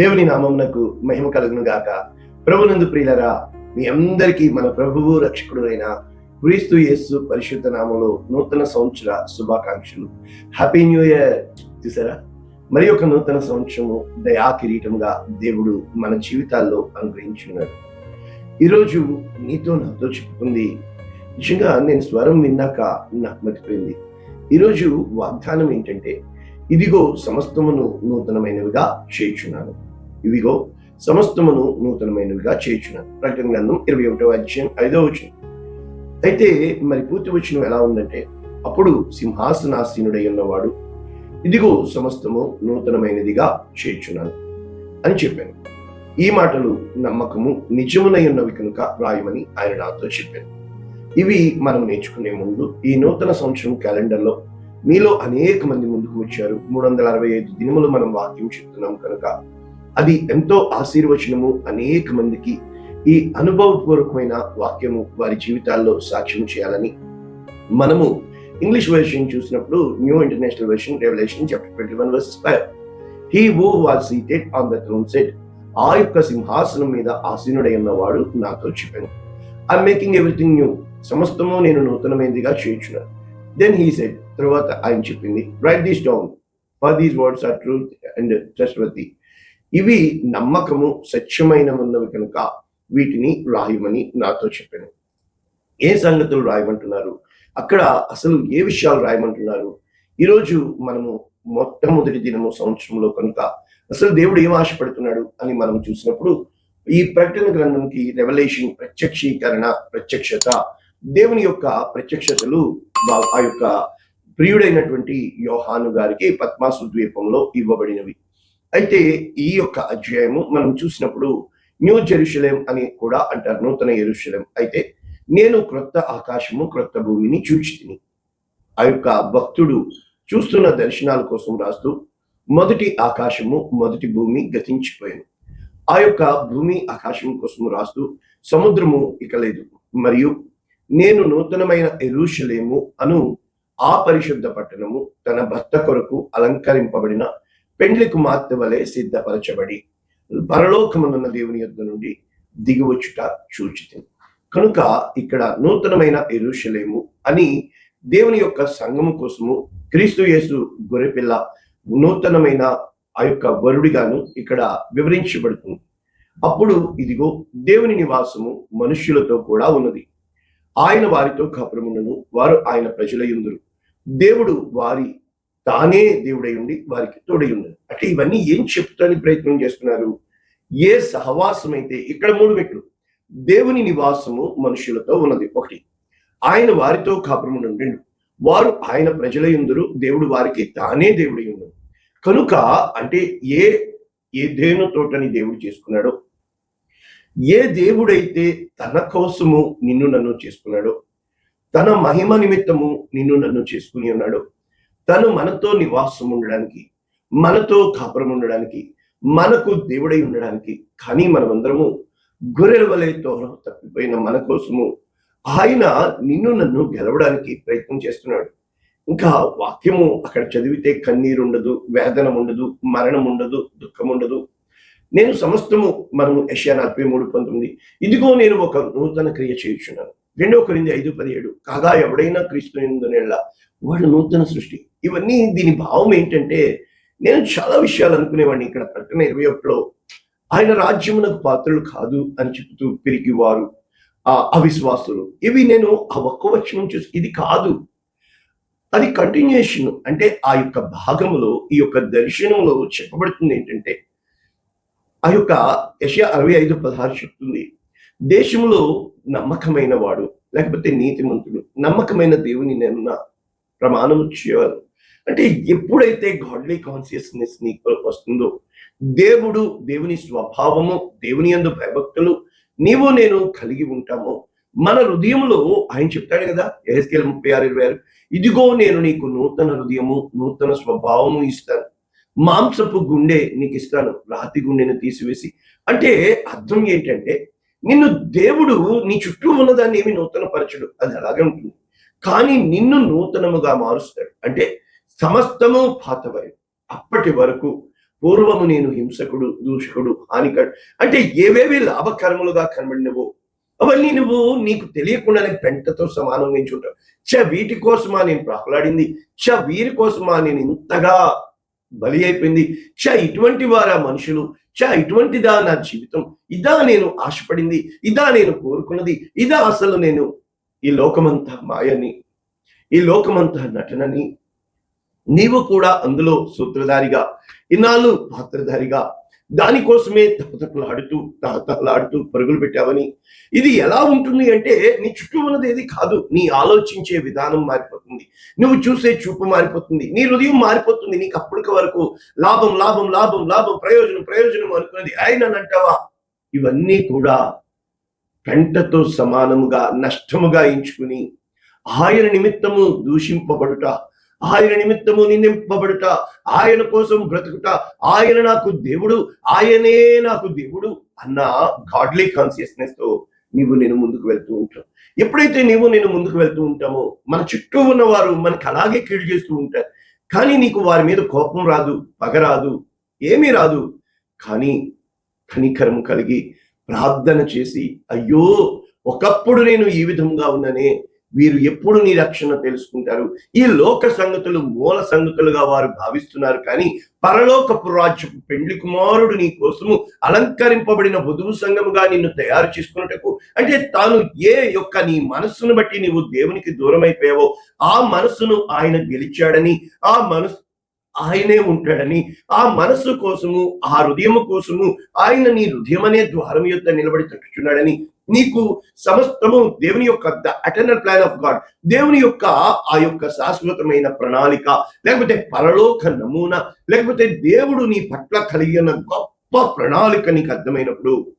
దేవుని నామమునకు మహిమ కలుగును గాక. ప్రభునందు ప్రియులరా మీ అందరికీ మన ప్రభువు రక్షకుడు అయిన క్రీస్తు యేసు పరిశుద్ధ నామంలో నూతన సంవత్సర శుభాకాంక్షలు. హ్యాపీ న్యూ ఇయర్ చూసారా? మరి ఒక నూతన సంవత్సరము దయా కిరీటంగా దేవుడు మన జీవితాల్లో అనుగ్రహించున్నాడు ఈరోజు నీతో నాతో చెప్పుకుంది. నిజంగా నేను స్వరం విన్నాక నాకు మతిపోయింది. ఈరోజు వాగ్దానం ఏంటంటే ఇదిగో సమస్తమును నూతనమైనవిగా చేయుచున్నాను. ఇవిగో సమస్తమును నూతనమైనవిగా చేయుచున్నాను. ప్రకటన గ్రంథం ఇరవై ఒకటో అధ్యాయం ఐదో వచనం. అయితే మరి పూర్తి వచనం ఎలా ఉందంటే అప్పుడు సింహాసనాసీనుడై ఉన్నవాడు ఇదిగో సమస్తము నూతనమైనదిగా చేయుచున్నాను అని చెప్పాను. ఈ మాటలు నమ్మకము నిజమునై ఉన్నవి కనుక రాయమని ఆయన నాతో చెప్పాను. ఇవి మనం నేర్చుకునే ముందు ఈ నూతన సంవత్సరం క్యాలెండర్లో మీలో అనేక మంది ముందుకు వచ్చారు. మూడు వందల అరవై ఐదు దినములు మనం వాక్యం చెప్తున్నాం కనుక అది ఎంతో ఆశీర్వచనము అనేక మందికి ఈ అనుభవపూర్వకమైన వాక్యము వారి జీవితాల్లో సాక్ష్యం చేయాలని మనము ఇంగ్లీష్ వెర్షన్ చూసినప్పుడు new international version revolution chapter twenty one verses five he who was seated on the throne set ఆ యొక్క సింహాసనం మీద ఆసీనుడై ఉన్నవాడు నాతో చెప్పాను. ఐ మేకింగ్ ఎవ్రీథింగ్ న్యూ సమస్తము నేను నూతనమైనదిగా చేయించున్నాను. దెన్ హీ సెడ్ తర్వాత ఆయన చెప్పింది write these down for these words are truth and trust ఇవి నమ్మకము సత్యమైన ఉన్నవి కనుక వీటిని రాయమని నాతో చెప్పాను. ఏ సంగతులు రాయమంటున్నారు అక్కడ అసలు ఏ విషయాలు రాయమంటున్నారు ఈరోజు మనము మొట్టమొదటి దినము సంవత్సరంలో కనుక అసలు దేవుడు ఏం ఆశపడుతున్నాడు అని మనం చూసినప్పుడు ఈ ప్రకటన గ్రంథంకి రెవల్యూషన్ ప్రత్యక్షీకరణ ప్రత్యక్షత దేవుని యొక్క ప్రత్యక్షతలు ఆ యొక్క ప్రియుడైనటువంటి యోహాను గారికి పద్మాసు ద్వీపంలో ఇవ్వబడినవి. అయితే ఈ యొక్క అధ్యాయము మనం చూసినప్పుడు న్యూ జెరూషలేం అని కూడా అంటారు నూతన ఎరుషలేం అయితే నేను క్రొత్త ఆకాశము క్రొత్త భూమిని చూచి తిని ఆ యొక్క భక్తుడు చూస్తున్న దర్శనాల కోసం రాస్తూ మొదటి ఆకాశము మొదటి భూమి గతించిపోయాను. ఆ యొక్క భూమి ఆకాశం కోసం రాస్తూ సముద్రము ఇక లేదు. మరియు నేను నూతనమైన ఎరుషలేము అను ఆ పరిశుద్ధ పట్టణము తన భర్త కొరకు అలంకరింపబడిన పెండ్లి కుమార్తె వలె సిద్ధపరచబడి పరలోకమునున్న దేవుని యొక్క నుండి దిగివచ్చుట చూచితిని కనుక ఇక్కడ నూతనమైన ఎరుషలేము అని దేవుని యొక్క సంఘము కోసము క్రీస్తు యేసు గొర్రెపిల్ల నూతనమైన ఆ యొక్క వరుడిగాను ఇక్కడ వివరించబడుతుంది. అప్పుడు ఇదిగో దేవుని నివాసము మనుష్యులతో కూడా ఉన్నది. ఆయన వారితో కాపురములను వారు ఆయన ప్రజల ఎందురు దేవుడు వారి తానే దేవుడై ఉండి వారికి తోడై ఉన్నది అంటే ఇవన్నీ ఏం చెప్తానికి ప్రయత్నం చేస్తున్నారు? ఏ సహవాసం అయితే ఇక్కడ మూడు మెట్లు దేవుని నివాసము మనుషులతో ఉన్నది. ఒకటి ఆయన వారితో కాపురమును రెండు వారు ఆయన ప్రజల ఎందురు దేవుడు వారికి తానే దేవుడై ఉన్నాడు. కనుక అంటే ఏ ఏ దేను తోటని దేవుడు చేసుకున్నాడో ఏ దేవుడైతే తన కోసము నిన్ను నన్ను చేసుకున్నాడో తన మహిమ నిమిత్తము నిన్ను నన్ను చేసుకుని ఉన్నాడో తను మనతో నివాసం ఉండడానికి మనతో కాపురం ఉండడానికి మనకు దేవుడై ఉండడానికి కానీ మనమందరము గొర్రెల వలె తోరం తప్పిపోయిన మన కోసము ఆయన నిన్ను నన్ను గెలవడానికి ప్రయత్నం చేస్తున్నాడు. ఇంకా వాక్యము అక్కడ చదివితే కన్నీరు ఉండదు వేదన ఉండదు మరణం ఉండదు దుఃఖం ఉండదు. నేను సమస్తము మనము యశ్యా నలభై మూడు పంతొమ్మిది ఇదిగో నేను ఒక నూతన క్రియ చేయుచున్నాను. రెండో కొరింది ఐదు పదిహేడు కాగా ఎవడైనా క్రీస్తు వాడు నూతన సృష్టి. ఇవన్నీ దీని భావం ఏంటంటే నేను చాలా విషయాలు అనుకునేవాడిని ఇక్కడ ప్రకటన ఇరవై ఒకటిలో. ఆయన రాజ్యమునకు పాత్రలు కాదు అని చెబుతూ పెరిగి వారు ఆ అవిశ్వాసులు. ఇవి నేను ఆ ఒక్క వచనం చూసి ఇది కాదు. అది కంటిన్యూషన్ అంటే ఆ యొక్క భాగములో ఈ యొక్క దర్శనంలో చెప్పబడుతుంది ఏంటంటే ఆ యొక్క యశ అరవై ఐదు పదహారు చెప్తుంది దేశంలో నమ్మకమైన వాడు లేకపోతే నీతిమంతుడు నమ్మకమైన దేవుని నేను నా ప్రమాణం చేయాలి అంటే ఎప్పుడైతే గాడ్లీ కాన్సియస్నెస్ నీకు వస్తుందో దేవుడు దేవుని స్వభావము దేవుని యందు భయభక్తులు నీవు నేను కలిగి ఉంటామో. మన హృదయంలో ఆయన చెప్తాడు కదా ఎహెస్కేల్ ముప్పై ఆరు ఇరవై ఆరు ఇదిగో నేను నీకు నూతన హృదయము నూతన స్వభావము ఇస్తాను. మాంసపు గుండె నీకు ఇస్తాను రాతి గుండెను తీసివేసి. అంటే అర్థం ఏంటంటే నిన్ను దేవుడు నీ చుట్టూ ఉన్నదాన్ని ఏమి నూతన పరచడు అది అలాగే ఉంటుంది. కానీ నిన్ను నూతనముగా మారుస్తాడు. అంటే సమస్తము పాతవై. అప్పటి వరకు పూర్వము నేను హింసకుడు దూషకుడు హానికడు. అంటే ఏవేవి లాభకరములుగా కనబడినవో అవన్నీ నువ్వు నీకు తెలియకుండానే పెంటతో సమానం ఎంచుంటావు చ వీటి కోసమా నేను ప్రహ్లాడింది? చ వీరి కోసమా నేను ఇంతగా బలి అయిపోయింది? చ ఇటువంటి వారా మనుషులు? చ ఇటువంటిదా నా జీవితం? ఇదా నేను ఆశపడింది? ఇదా నేను కోరుకున్నది? ఇదా అసలు నేను ఈ లోకమంతా మాయని ఈ లోకమంతా నటనని నీవు కూడా అందులో సూత్రధారిగా ఇన్నాళ్ళు పాత్రధారిగా దానికోసమే తపతపలాడుతూ తహతలాడుతూ పరుగులు పెట్టావని. ఇది ఎలా ఉంటుంది అంటే నీ చుట్టూ ఉన్నది ఏది కాదు. నీ ఆలోచించే విధానం మారిపోతుంది. నువ్వు చూసే చూపు మారిపోతుంది. నీ హృదయం మారిపోతుంది. నీకు అప్పటికి వరకు లాభం లాభం లాభం లాభం ప్రయోజనం ప్రయోజనం అనుకున్నది. ఆయన అంటావా? ఇవన్నీ కూడా పెంటతో సమానముగా నష్టముగా ఎంచుకుని ఆయన నిమిత్తము దూషింపబడుట ఆయన నిమిత్తము నిందింపబడుట ఆయన కోసం బ్రతుకుట ఆయన నాకు దేవుడు ఆయనే నాకు దేవుడు అన్న గాడ్లీ కాన్సియస్నెస్తో నీవు నేను ముందుకు వెళ్తూ ఉంటాం. ఎప్పుడైతే నీవు నేను ముందుకు వెళ్తూ ఉంటామో మన చుట్టూ ఉన్నవారు మనకు అలాగే కీడు చేస్తూ ఉంటారు. కానీ నీకు వారి మీద కోపం రాదు పగ రాదు ఏమీ రాదు. కానీ కనికరం కలిగి ప్రార్థన చేసి అయ్యో ఒకప్పుడు నేను ఈ విధంగా ఉన్ననే వీరు ఎప్పుడు నీ రక్షణ తెలుసుకుంటారు? ఈ లోక సంగతులు మూల సంగతులుగా వారు భావిస్తున్నారు కానీ పరలోకపు రాజ్యపు పెండ్లి కుమారుడు నీ కోసము అలంకరింపబడిన వధువు సంఘముగా నిన్ను తయారు చేసుకున్నటకు అంటే తాను ఏ యొక్క నీ మనస్సును బట్టి నీవు దేవునికి దూరం అయిపోయావో ఆ మనస్సును ఆయన గెలిచాడని ఆ మనసు ఆయనే ఉంటాడని ఆ మనస్సు కోసము ఆ హృదయము కోసము ఆయన నీ హృదయం అనే ద్వారం యొక్క నిలబడి తట్టుచున్నాడని నీకు సమస్తము దేవుని యొక్క the eternal plan of God దేవుని యొక్క ఆ యొక్క శాశ్వతమైన ప్రణాళిక. లేకపోతే పరలోక నమూనా. లేకపోతే దేవుడు నీ పట్ల కలిగి ఉన్న గొప్ప ప్రణాళిక నీకు అర్థమైనప్పుడు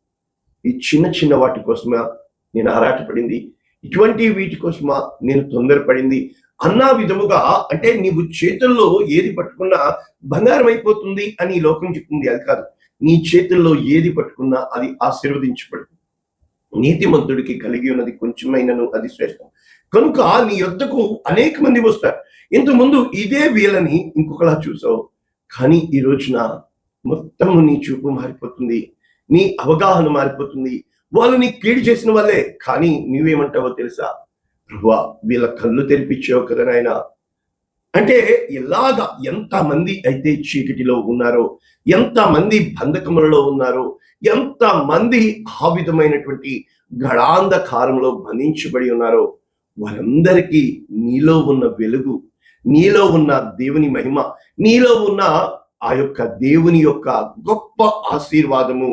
ఈ చిన్న చిన్న వాటి కోసమా నేను ఆరాటపడింది? ఇటువంటి వీటి కోసమా నేను తొందరపడింది? అన్న విధముగా అంటే నీవు చేతుల్లో ఏది పట్టుకున్నా బంగారం అయిపోతుంది అని లోకం చెప్తుంది. అది కాదు. నీ చేతుల్లో ఏది పట్టుకున్నా అది ఆశీర్వదించబడుతుంది. నీతిమంతుడికి కలిగి ఉన్నది కొంచెమైనను అది శ్రేష్టం. కనుక నీ యొద్దకు అనేక మంది వస్తారు. ఇంతకుముందు ఇదే వీళ్ళని ఇంకొకలా చూసావు. కానీ ఈ రోజున మొత్తము నీ చూపు మారిపోతుంది. నీ అవగాహన మారిపోతుంది. వాళ్ళు నీ కీడు చేసిన వాళ్ళే. కానీ నువ్వేమంటావో తెలుసా? ప్రభువా వీళ్ళ కళ్ళు తెరిపించావు కదా నాయన. అంటే ఇలాగ ఎంతమంది అయితే చీకటిలో ఉన్నారో ఎంతమంది బంధకములలో ఉన్నారో ఎంతమంది ఆ విధమైనటువంటి గడాంధకారంలో బంధించబడి ఉన్నారో వారందరికీ నీలో ఉన్న వెలుగు నీలో ఉన్న దేవుని మహిమ నీలో ఉన్న ఆ యొక్క దేవుని యొక్క గొప్ప ఆశీర్వాదము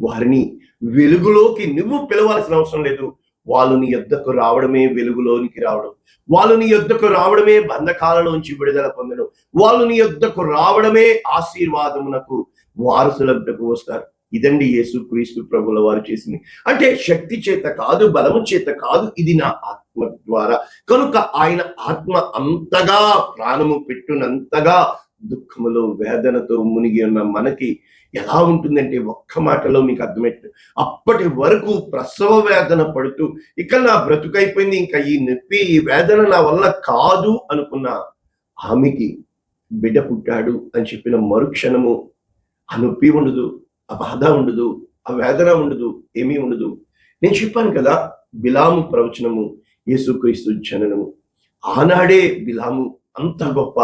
వారిని వెలుగులోకి నువ్వు పిలవాల్సిన అవసరం లేదు. వాళ్ళు నీ రావడమే వెలుగులోనికి రావడం. వాళ్ళు నీ రావడమే బంధకాలలోంచి విడుదల పొందడం. వాళ్ళు నీ యుద్ధకు రావడమే ఆశీర్వాదమునకు వారసులకు వస్తారు. ఇదండి యేసు క్రీస్తు ప్రభుల వారు చేసింది. అంటే శక్తి చేత కాదు బలము చేత కాదు ఇది నా ఆత్మ ద్వారా. కనుక ఆయన ఆత్మ అంతగా ప్రాణము పెట్టునంతగా దుఃఖములో వేదనతో మునిగి ఉన్న మనకి ఎలా ఉంటుందంటే ఒక్క మాటలో మీకు అర్థమైంది అప్పటి వరకు ప్రసవ వేదన పడుతూ ఇక నా బ్రతుకైపోయింది ఇంకా ఈ నొప్పి ఈ వేదన నా వల్ల కాదు అనుకున్న ఆమెకి బిడ్డ పుట్టాడు అని చెప్పిన మరుక్షణము ఆ నొప్పి ఉండదు ఆ బాధ ఉండదు ఆ వేదన ఉండదు ఏమీ ఉండదు. నేను చెప్పాను కదా బిలాము ప్రవచనము యేసుక్రీస్తు జననము. ఆనాడే బిలాము అంత గొప్ప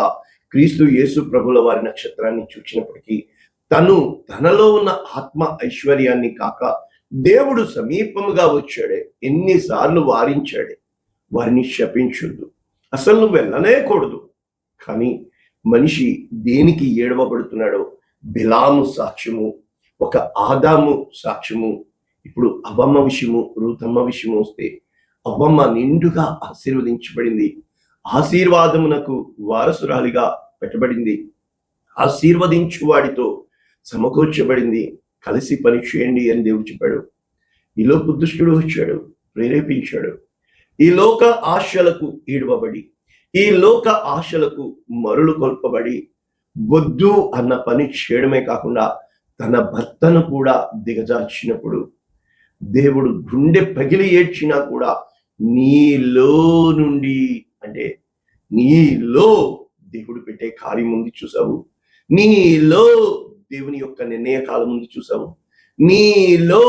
క్రీస్తు యేసు ప్రభుల వారి నక్షత్రాన్ని చూచినప్పటికీ తను తనలో ఉన్న ఆత్మ ఐశ్వర్యాన్ని కాక దేవుడు సమీపముగా వచ్చాడే. ఎన్నిసార్లు వారించాడే. వారిని శపించుద్దు. అసలు నువ్వు కానీ మనిషి దేనికి ఏడవబడుతున్నాడో? బిలాము సాక్ష్యము ఒక ఆదాము సాక్ష్యము ఇప్పుడు అవ్వమ్మ విషయము రూతమ్మ విషయము వస్తే అవ్వమ్మ నిండుగా ఆశీర్వదించబడింది. ఆశీర్వాదమునకు వారసురాలిగా పెట్టబడింది. ఆశీర్వదించు వాడితో సమకూర్చబడింది. కలిసి పని చేయండి అని దేవుడు చెప్పాడు. ఈలోపు దుష్టుడు వచ్చాడు ప్రేరేపించాడు. ఈ లోక ఆశలకు ఈడవబడి ఈ లోక ఆశలకు మరులు కొల్పబడి వద్దు అన్న పని చేయడమే కాకుండా తన భర్తను కూడా దిగజార్చినప్పుడు దేవుడు గుండె పగిలి ఏడ్చినా కూడా నీలో నుండి అంటే నీలో దేవుడు పెట్టే కార్యం ఉంది చూసావు. నీలో దేవుని యొక్క నిర్ణయ కాలం ఉంది చూసావు. నీలో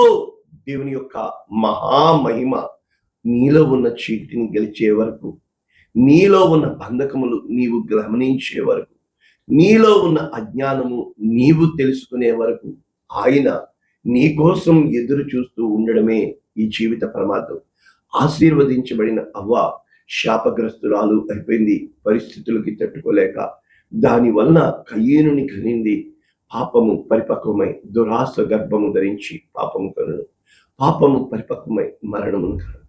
దేవుని యొక్క మహామహిమ నీలో ఉన్న చీటిని గెలిచే వరకు నీలో ఉన్న బంధకములు నీవు గమనించే వరకు నీలో ఉన్న అజ్ఞానము నీవు తెలుసుకునే వరకు ఆయన నీ కోసం ఎదురు చూస్తూ ఉండడమే ఈ జీవిత ప్రమాదం. ఆశీర్వదించబడిన అవ్వ శాపగ్రస్తురాలు అయిపోయింది. పరిస్థితులకి తట్టుకోలేక దాని వలన కయ్యేనుని కనింది. పాపము పరిపక్వమై దురాస గర్భము ధరించి పాపము కనును. పాపము పరిపక్వమై మరణమును కను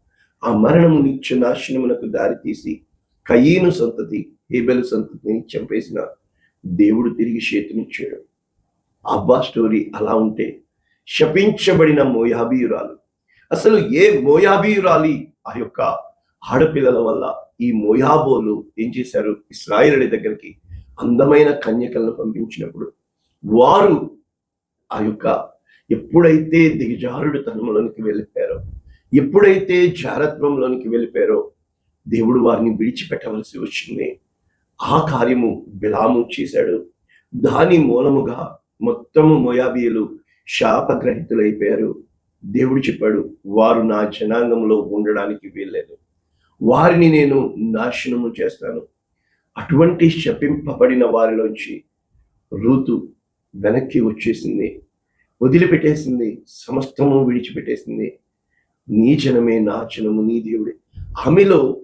ఆ మరణము నిత్య నాశనమునకు దారితీసి కయ్యేను సంతతి హేబెలు సంతతిని చంపేసిన దేవుడు తిరిగి చేతునిచ్చాడు అబ్బా స్టోరీ అలా ఉంటే శపించబడిన మోయాబీయురాలు. అసలు ఏ మోయాబీయురాలి ఆ యొక్క ఆడపిల్లల వల్ల ఈ మోయాబోలు ఏం చేశారు? ఇస్రాయిలడి దగ్గరికి అందమైన కన్యకలను పంపించినప్పుడు వారు ఆ యొక్క ఎప్పుడైతే దిగజారుడు తనములోనికి వెళ్ళిపోయారో ఎప్పుడైతే జారత్వంలోనికి వెళ్ళిపోయారో దేవుడు వారిని విడిచిపెట్టవలసి వచ్చింది. ఆ కార్యము బిలాము చేశాడు. దాని మూలముగా మొత్తము మోయాబీయులు శాపగ్రహితులైపోయారు. దేవుడు చెప్పాడు వారు నా జనాంగంలో ఉండడానికి వీల్లేదు. వారిని నేను నాశనము చేస్తాను. అటువంటి శపింపబడిన వారిలోంచి రూతు వెనక్కి వచ్చేసింది. వదిలిపెట్టేసింది. సమస్తము విడిచిపెట్టేసింది. నీ జనమే నా జనము నీ దేవుడే. ఆమెలో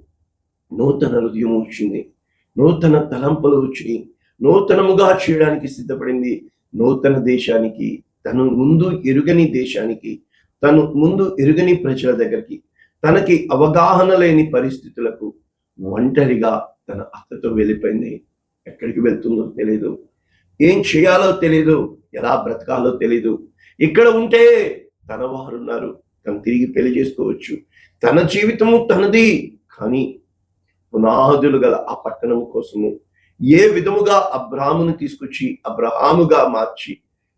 నూతన హృదయం వచ్చింది. నూతన తలంపులు వచ్చినాయి. నూతనముగా చేయడానికి సిద్ధపడింది. నూతన దేశానికి తను ముందు ఎరుగని దేశానికి తను ముందు ఎరుగని ప్రజల దగ్గరికి తనకి అవగాహన లేని పరిస్థితులకు ఒంటరిగా తన అత్తతో వెళ్ళిపోయింది. ఎక్కడికి వెళ్తుందో తెలియదు ఏం చేయాలో తెలియదు ఎలా బ్రతకాలో తెలియదు ఇక్కడ ఉంటే తన వారున్నారు. తను తిరిగి పెళ్ళి చేసుకోవచ్చు. తన జీవితము తనది. కానీ పునాదులు గల ఆ పట్టణం కోసము ఏ విధముగా అబ్రాహామును తీసుకొచ్చి అబ్రహాముగా మార్చి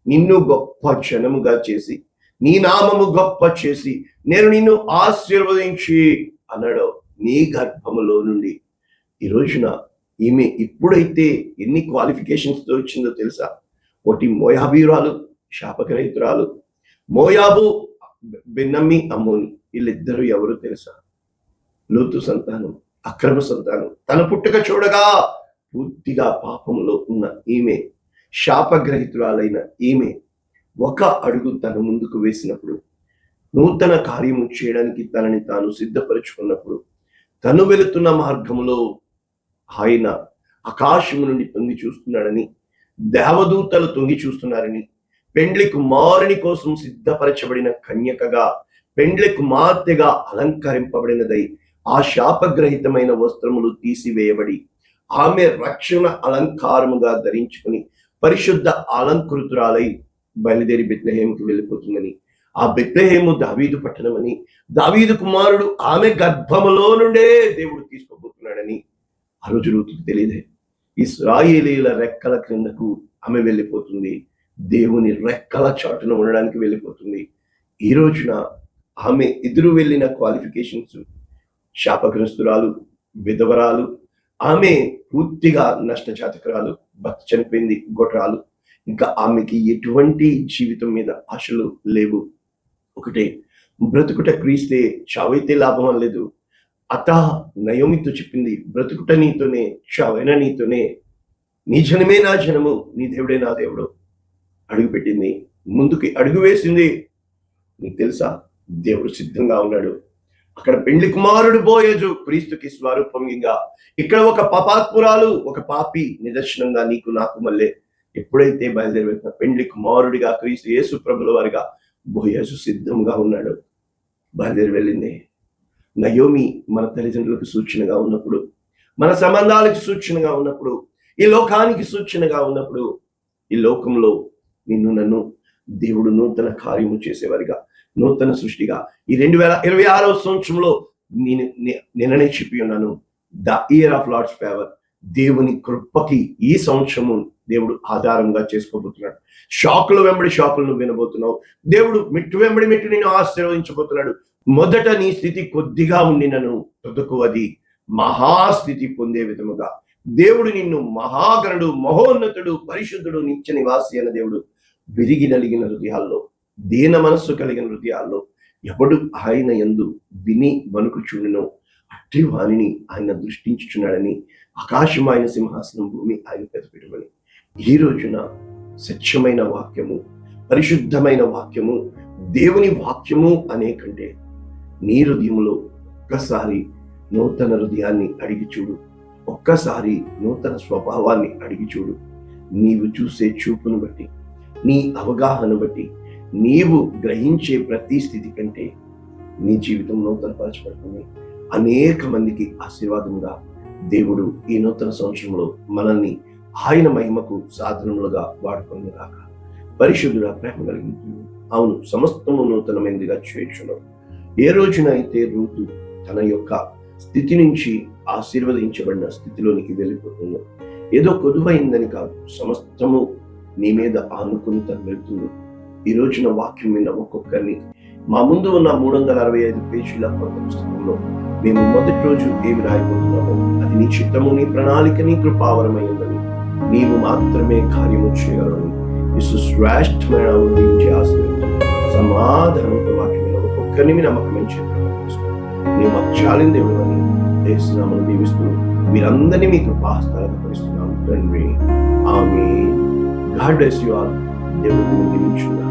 నిన్ను గొప్ప జనముగా చేసి నీ నామము గొప్ప చేసి నేను నిన్ను ఆశీర్వదించి అన్నాడు నీ గర్భములో నుండి. ఈ రోజున ఈమె ఇప్పుడైతే ఎన్ని క్వాలిఫికేషన్స్తో వచ్చిందో తెలుసా? ఒకటి మోయాబీరాలు శాపగ్రహితురాలు. మోయాబు బెన్నమ్మి అమ్మోని వీళ్ళిద్దరూ ఎవరు తెలుసా? లోతు సంతానం అక్రమ సంతానం. తన పుట్టుక చూడగా పూర్తిగా పాపములో ఉన్న ఈమె శాపగ్రహితురాలైన ఈమె ఒక అడుగు తన ముందుకు వేసినప్పుడు నూతన కార్యము చేయడానికి తనని తాను సిద్ధపరచుకున్నప్పుడు తను వెళుతున్న మార్గములో ఆయన ఆకాశము నుండి తొంగి చూస్తున్నాడని దేవదూతలు తొంగి చూస్తున్నారని పెండ్లి కుమారుని కోసం సిద్ధపరచబడిన కన్యకగా పెండ్లి కుమార్తెగా అలంకరింపబడినదై ఆ శాపగ్రహితమైన వస్త్రములు తీసివేయబడి ఆమె రక్షణ అలంకారముగా ధరించుకుని పరిశుద్ధ అలంకృతురాలై బయలుదేరి బెత్లహేముకి వెళ్ళిపోతుందని. ఆ బెత్లహేము దావీదు పట్టణమని దావీదు కుమారుడు ఆమె గర్భములో నుండే దేవుడు తీసుకోబోతున్నాడని ఆ రోజు రూతుకు తెలియదే. ఇస్రాయేలీల రెక్కల క్రిందకు ఆమె వెళ్ళిపోతుంది. దేవుని రెక్కల చాటున ఉండడానికి వెళ్ళిపోతుంది. ఈ రోజున ఆమె ఎదురు వెళ్ళిన క్వాలిఫికేషన్స్ శాపగ్రస్తురాలు విధవరాలు ఆమె పూర్తిగా నష్టజాతకురాలు భక్తి చనిపోయింది గొడ్రాలు ఇంకా ఆమెకి ఎటువంటి జీవితం మీద ఆశలు లేవు. ఒకటే బ్రతుకుట క్రీస్తే చావైతే లాభం లేదు అత నయోమితో చెప్పింది బ్రతుకుట నీతోనే చావైన నీతోనే నీ జనమే నా జనము నీ దేవుడే నా దేవుడు అడుగు పెట్టింది ముందుకి అడుగు వేసింది నీకు తెలుసా దేవుడు సిద్ధంగా ఉన్నాడు. అక్కడ పెండ్లి కుమారుడు బోయజు క్రీస్తుకి స్వరూపంగా ఇక్కడ ఒక పాపాత్పురాలు ఒక పాపి నిదర్శనంగా నీకు నాకు మళ్ళీ ఎప్పుడైతే బయలుదేరి వెళ్తున్న పెండ్లి కుమారుడిగా క్రీస్తు యేసు ప్రభుల వారిగా బోయజు సిద్ధంగా ఉన్నాడు బయలుదేరి వెళ్ళింది. నయోమి మన తల్లిదండ్రులకు సూచనగా ఉన్నప్పుడు మన సంబంధాలకు సూచనగా ఉన్నప్పుడు ఈ లోకానికి సూచనగా ఉన్నప్పుడు ఈ లోకంలో నిన్ను నన్ను దేవుడు నూతన కార్యము చేసేవారిగా నూతన సృష్టిగా ఈ రెండు వేల ఇరవై ఆరవ సంవత్సరంలో నేను నిన్ననే చెప్పి ఉన్నాను the year of Lord's favour దేవుని కృపకి ఈ సంవత్సరము దేవుడు ఆధారంగా చేసుకోబోతున్నాడు. షాకులు వెంబడి షాకులను వినబోతున్నావు. దేవుడు మిట్టు వెంబడి మిట్టు నిన్ను ఆశీర్వదించబోతున్నాడు. మొదట నీ స్థితి కొద్దిగా ఉండి నన్ను తుదకు అది మహాస్థితి పొందే విధముగా. దేవుడు నిన్ను మహాగణుడు మహోన్నతుడు పరిశుద్ధుడు నిత్య నివాసి అయిన దేవుడు విరిగి నలిగిన హృదయాల్లో దీన మనస్సు కలిగిన హృదయాల్లో ఎవడు ఆయన యందు విని వణుకు చూడనో అట్టి వాణిని ఆయన దృష్టించుచున్నాడని ఆకాశం ఆయన సింహాసనం భూమి ఆయన పెదపెట్టమని ఈ రోజున సత్యమైన వాక్యము పరిశుద్ధమైన వాక్యము దేవుని వాక్యము అనే కంటే నీ హృదయంలో ఒక్కసారి నూతన హృదయాన్ని అడిగి చూడు. ఒక్కసారి నూతన స్వభావాన్ని అడిగి చూడు. నీవు చూసే చూపును బట్టి నీ అవగాహన బట్టి నీవు గ్రహించే ప్రతి స్థితి కంటే నీ జీవితం నూతనపరచబడుతుంది. అనేక మందికి ఆశీర్వాదంగా దేవుడు ఈ నూతన సంవత్సరంలో మనల్ని ఆయన మహిమకు సాధనములుగా వాడుకొని రాక. పరిశుద్ధుడ ప్రేమ కలిగింది అవును సమస్తము నూతనమైనదిగా చేర్చును ఏ రోజున అయితే రూతు తన యొక్క స్థితి నుంచి ఆశీర్వదించబడిన స్థితిలోనికి వెళ్ళిపోతుందో ఏదో కొదువైందని కాదు సమస్తము నీ మీద ఆనుకుని తను వెళ్తుంది. ఈ రోజున వాక్యం విన్న ఒక్కొక్కరిని మా ముందు ఉన్న మూడు వందల అరవై ఐదు పేజీల కొత్త పుస్తకంలో మేము మొదటి రోజు ఏమి రాయబోతున్నామో అది నీ చిత్తము నీ ప్రణాళిక నీ కృపావరమై ఉందని నీవు మాత్రమే కార్యము చేయగలవని ఇసు శ్రేష్టమైన గురించి ఆశ్రయించి సమాధానంతో వాక్యం మీద ఒక్కొక్కరిని మీ నమ్మకం నీవు మాకు దేవుడు అని దేశనామను దీవిస్తూ మీరందరినీ మీ కృపాస్తాలకు పరిస్తున్నాం తండ్రి ఆమె గాడ్ బ్లెస్ యు ఆల్. దేవుడు దీవించుగా